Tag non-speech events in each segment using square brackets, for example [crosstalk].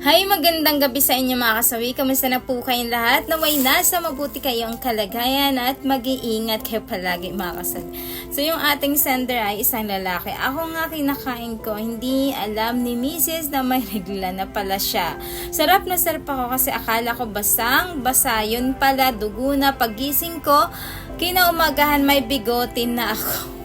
Hi, magandang gabi sa inyo mga kasawi. Kamusta na po kayong lahat? Naway nasa mabuti kayong kalagayan at mag-iingat kayo palagi mga kasawi. So yung ating sender ay isang lalaki. Ako nga kinakain ko, hindi alam ni Mrs. na may regla na pala siya. Sarap na sarap ako kasi akala ko basang basa. Yun pala, dugo na pagising ko. Kinaumagahan may bigotin na ako.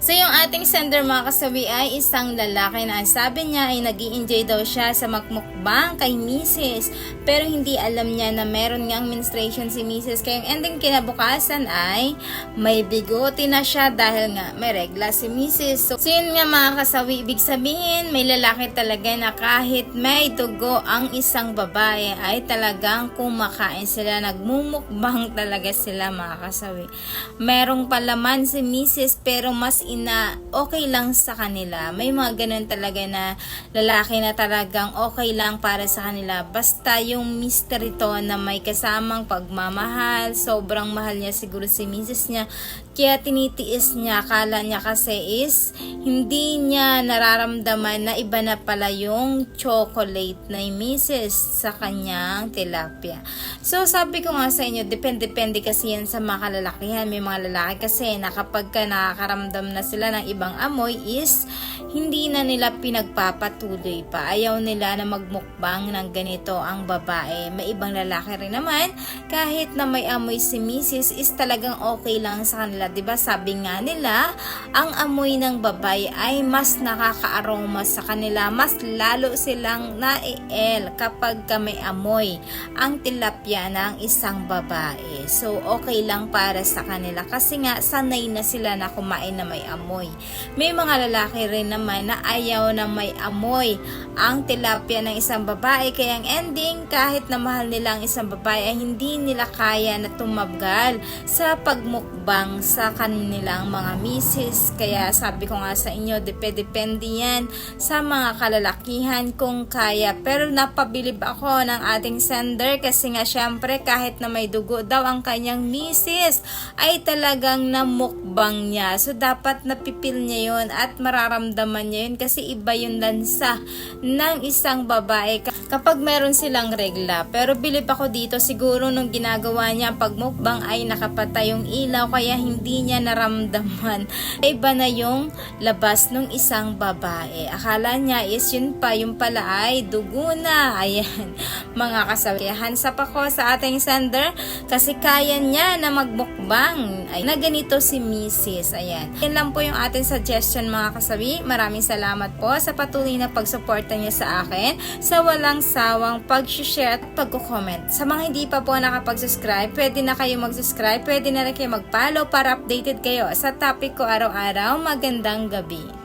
So yung ating sender mga kasawi ay isang lalaki na ang sabi niya ay nag enjoy daw siya sa magmukbang kay Mrs. Pero hindi alam niya na meron ngang menstruation si Mrs. Kaya yung ending kinabukasan ay may bigote na siya dahil nga may regla si Mrs. So, so yun nga mga kasawi, ibig sabihin may lalaki talaga na kahit may dugo ang isang babae ay talagang kumakain sila, nagmumukbang talaga sila mga kasawi. Merong palaman si Mrs. pero mas ina okay lang sa kanila. May mga ganun talaga na lalaki na talagang okay lang para sa kanila. Basta yung mystery to na may kasamang pagmamahal, sobrang mahal niya siguro si Mrs. niya. Kaya tinitiis niya, akala niya kasi is hindi niya nararamdaman na iba na pala yung chocolate na Mrs. sa kanyang tilapia. So sabi ko nga sa inyo, depende-depende kasi yan sa mga kalalakihan. May mga lalaki kasi na kapag ka nakakaramdam na sila ng ibang amoy is hindi na nila pinagpapatuloy pa. Ayaw nila na magmukbang ng ganito ang babae. May ibang lalaki rin naman, kahit na may amoy si Mrs. is talagang okay lang sa kanila. ba Sabi nga nila, ang amoy ng babae ay mas nakakaaroma sa kanila. Mas lalo silang naiel kapag ka may amoy ang tilapia ng isang babae. So, okay lang para sa kanila kasi nga sanay na sila na kumain na may amoy. May mga lalaki rin naman na ayaw na may amoy ang tilapia ng isang babae kaya ang ending kahit na mahal nila ang isang babae ay hindi nila kaya na tumagal sa pagmukbang sa kanilang mga misis. Kaya sabi ko nga sa inyo, depende yan sa mga kalalakihan kung kaya. Pero napabilib ako ng ating sender kasi nga syempre kahit na may dugo daw ang kanyang misis ay talagang namukbang niya. So dapat napipil niya yon at mararamdaman niya yun kasi iba yung lansa ng isang babae kapag meron silang regla. Pero bilib ako dito siguro nung ginagawa niya pagmukbang ay nakapatay yung ilaw kaya hindi niya naramdaman. [laughs] Iba na yung labas ng isang babae. Akala niya is yun pa, yung pala ay dugo na. [laughs] Ayan, mga kasabihan. Sa ako sa ating sender kasi kaya niya na magmukbang. Ay, na ganito si Mrs. Ayan. Yan lang po yung ating suggestion mga kasabi. Maraming salamat po sa patuloy na pagsuporta niya sa akin sa walang sawang pag-share at pag-comment. Sa mga hindi pa po nakapag-subscribe, pwede na kayo mag-subscribe, pwede na rin kayo mag-follow para updated kayo sa topic ko araw-araw. Magandang gabi.